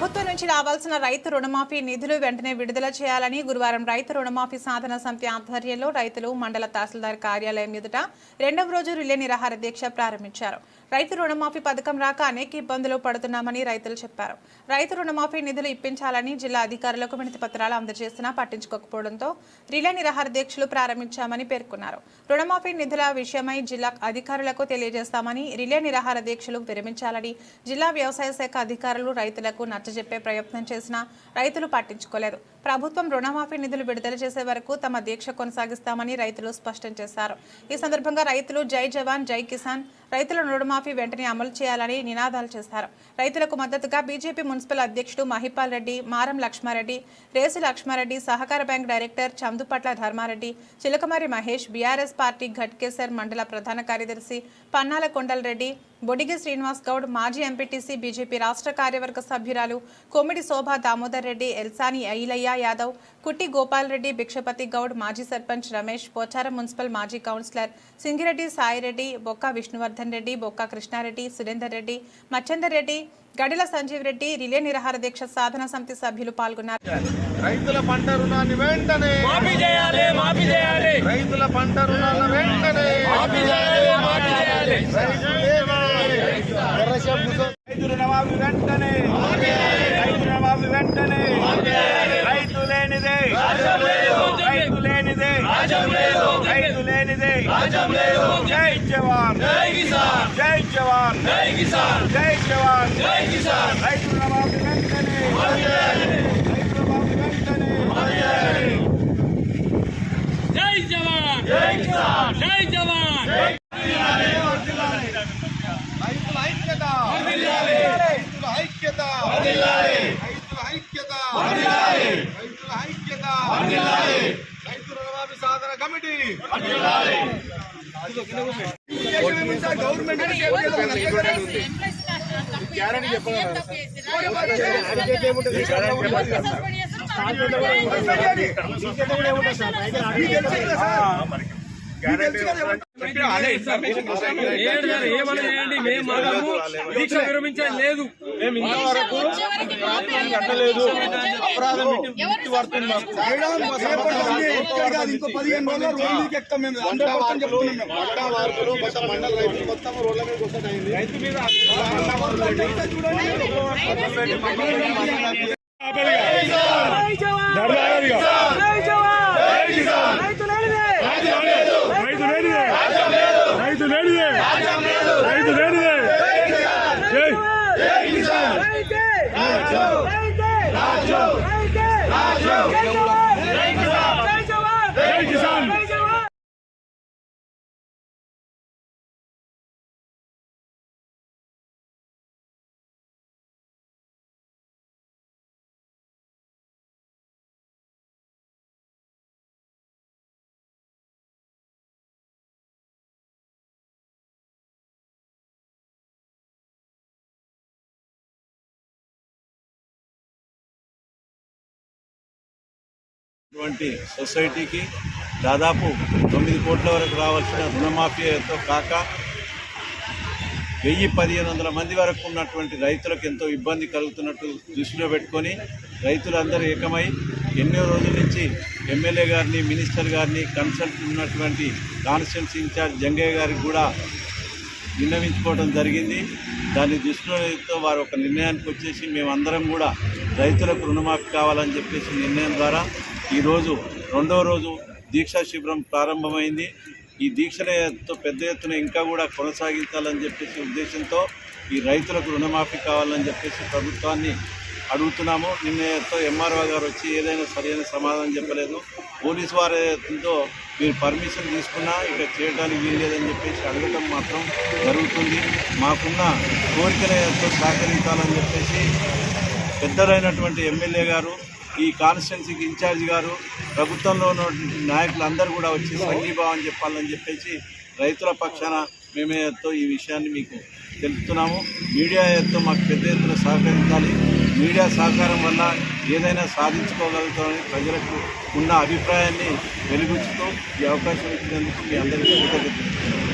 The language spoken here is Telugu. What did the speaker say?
ప్రభుత్వం నుంచి రావాల్సిన రైతు రుణమాఫీ నిధులు వెంటనే విడుదల చేయాలని గురువారం రైతు రుణమాఫీ సాధన సమితి ఆధ్వర్యంలో రైతులు మండల తహసీల్దార్ కార్యాలయం ఎదుట రెండవ రోజు రిలే నిరాహార దీక్ష ప్రారంభించారు. రైతు రుణమాఫీ పథకం రాక అనేక ఇబ్బందులు పడుతున్నామని రైతులు చెప్పారు. రైతు రుణమాఫీ నిధులు ఇప్పించాలని జిల్లా అధికారులకు వినతి పత్రాలు అందజేసినా పట్టించుకోకపోవడంతో రిలే నిరాహార దీక్షలు ప్రారంభించామని పేర్కొన్నారు. రుణమాఫీ నిధుల విషయమై జిల్లా అధికారులకు తెలియజేస్తామని రిలే నిరాహార దీక్షలు విరమించాలని జిల్లా వ్యవసాయ శాఖ అధికారులు రైతులకు నచ్చజెప్పే ప్రయత్నం చేసినా రైతులు పట్టించుకోలేదు. ప్రభుత్వం రుణమాఫీ నిధులు విడుదల చేసే వరకు తమ దీక్ష కొనసాగిస్తామని రైతులు స్పష్టం చేశారు. ఈ సందర్భంగా రైతులు జై జవాన్ జై కిసాన్ రైతుల రుణమాఫీ వెంటనే అమలు చేయాలని నినాదాలు చేశారు. రైతులకు మద్దతుగా బీజేపీ మున్సిపల్ అధ్యక్షుడు మహిపాల్ రెడ్డి మారం లక్ష్మారెడ్డి రేసు లక్ష్మారెడ్డి సహకార bank director Chandupatla Dharmareddy Chilakamari Mahesh BRS party Ghatkesar mandal ప్రధాన కార్యదర్శి పన్నాల కొండలరెడ్డి బొడిగి శ్రీనివాస్ గౌడ్ మాజీ ఎంపీటీసీ బీజేపీ రాష్ట్ర కార్యవర్గ సభ్యురాలు కొమ్మిడి శోభా దామోదర్ రెడ్డి ఎల్సాని ఐలయ్య యాదవ్ కుట్టి గోపాల్ రెడ్డి భిక్షపతి గౌడ్ మాజీ సర్పంచ్ రమేష్ పోచారం మున్సిపల్ మాజీ కౌన్సిలర్ సింగిరెడ్డి సాయిరెడ్డి బొక్క విష్ణువర్ధన్ రెడ్డి బొక్క కృష్ణారెడ్డి సురేందర్ రెడ్డి మచ్చందర్ రెడ్డి గడిల సంజీవ్ రెడ్డి రిలే నిరాహార దీక్ష సాధన సమితి సభ్యులు పాల్గొన్నారు. రైతుల పంట రుణాన్ని వెంటనే మాఫీ చేయాలి మాఫీ చేయాలి. రైతుల పంట రుణాల వెంటనే మాఫీ చేయాలి మాఫీ చేయాలి. రైతు రుణమాఫీ వెంటనే. రైతు రుణమాఫీ వెంటనే. రైతు లేనిదే రైతు లేనిదే రైతు లేనిదే జై జవాన్. జై కిసాన్ జై జవాన్. జై కిసాన్ జై జవాన్. రైతు రుణమాఫీ వెంటనే రైతు రుణమాఫీ వెంటనే జై జవాన్ జై కిసాన్ జై జవాన్ రైతుల ఐక్యత రైతుల ఐక్యత రైతుల ఐక్యత రైతుల ఐక్యత రైతు రుణమాఫీ సాధన కమిటీ గవర్నమెంట్ ఏమన్నా చేయండి మేము మాకు దీక్ష విరమించడం లేదు. మేము ఇంతవరకు కట్టలేదు. అపరాధం మిట్టి పడుతుంది మాకు ఇంకో పదిహేను రోజులు రోడ్లకి ఎక్కుతాం మేము హండ్రెడ్ పర్సెంట్ చెప్తున్నాం మేము పంట వార్పులు మొత్తం మండల రైతులు మొత్తం రోడ్ల మీద కూర్చొని అయింది రైతు మీద జై జవాన్ జై జవాన్ రైతు లేనిదే రైతు లేనిదే రైతు లేనిదే రైతు లేనిదే జై రైతే రైతే రైతే జై జవాన్ జై కిసాన్ జై జవాన్ జై కిసాన్ జై జవాన్ ఇటువంటి సొసైటీకి దాదాపు తొమ్మిది కోట్ల వరకు రావాల్సిన రుణమాఫీతో కాక వెయ్యి పదిహేను వందల మంది వరకు ఉన్నటువంటి రైతులకు ఎంతో ఇబ్బంది కలుగుతున్నట్టు దృష్టిలో పెట్టుకొని రైతులందరూ ఏకమై ఎన్నో రోజుల నుంచి ఎమ్మెల్యే గారిని మినిస్టర్ గారిని కన్సల్ట్ ఉన్నటువంటి కాన్స్టిట్యున్సీ ఇన్ఛార్జ్ జంగయ్య గారికి కూడా విన్నవించుకోవడం జరిగింది. దాన్ని దృష్టిలో వారు ఒక నిర్ణయానికి వచ్చేసి మేమందరం కూడా రైతులకు రుణమాఫీ కావాలని చెప్పేసి నిర్ణయం ద్వారా ఈరోజు రెండవ రోజు దీక్షా శిబిరం ప్రారంభమైంది. ఈ దీక్షలతో పెద్ద ఎత్తున ఇంకా కూడా కొనసాగించాలని చెప్పేసి ఉద్దేశంతో ఈ రైతులకు రుణమాఫీ కావాలని చెప్పేసి ప్రభుత్వాన్ని అడుగుతున్నాము. నిన్నతో ఎంఆర్ఓ గారు వచ్చి ఏదైనా సరైన సమాధానం చెప్పలేదు. పోలీసు వారితో మీరు పర్మిషన్ తీసుకున్నా ఇక చేయడానికి వీల్లేదని చెప్పేసి అడగటం మాత్రం జరుగుతుంది. మాకున్న కోరికలతో సహకరించాలని చెప్పేసి పెద్దలైనటువంటి ఎమ్మెల్యే గారు ఈ కాన్స్టిట్యున్సీకి ఇన్ఛార్జ్ గారు ప్రభుత్వంలో ఉన్నటువంటి నాయకులందరూ కూడా వచ్చి సంఘీభావం చెప్పాలని చెప్పేసి రైతుల పక్షాన మేమేతో ఈ విషయాన్ని మీకు తెలుపుతున్నాము. మీడియా ఎత్తు మాకు పెద్ద ఎత్తున సహకరించాలి. మీడియా సహకారం వల్ల ఏదైనా సాధించుకోగలుగుతామని ప్రజలకు ఉన్న అభిప్రాయాన్ని వెలుగుచ్చుతూ ఈ అవకాశం ఇచ్చినందుకు మీ అందరికీ కృతజ్ఞతలు.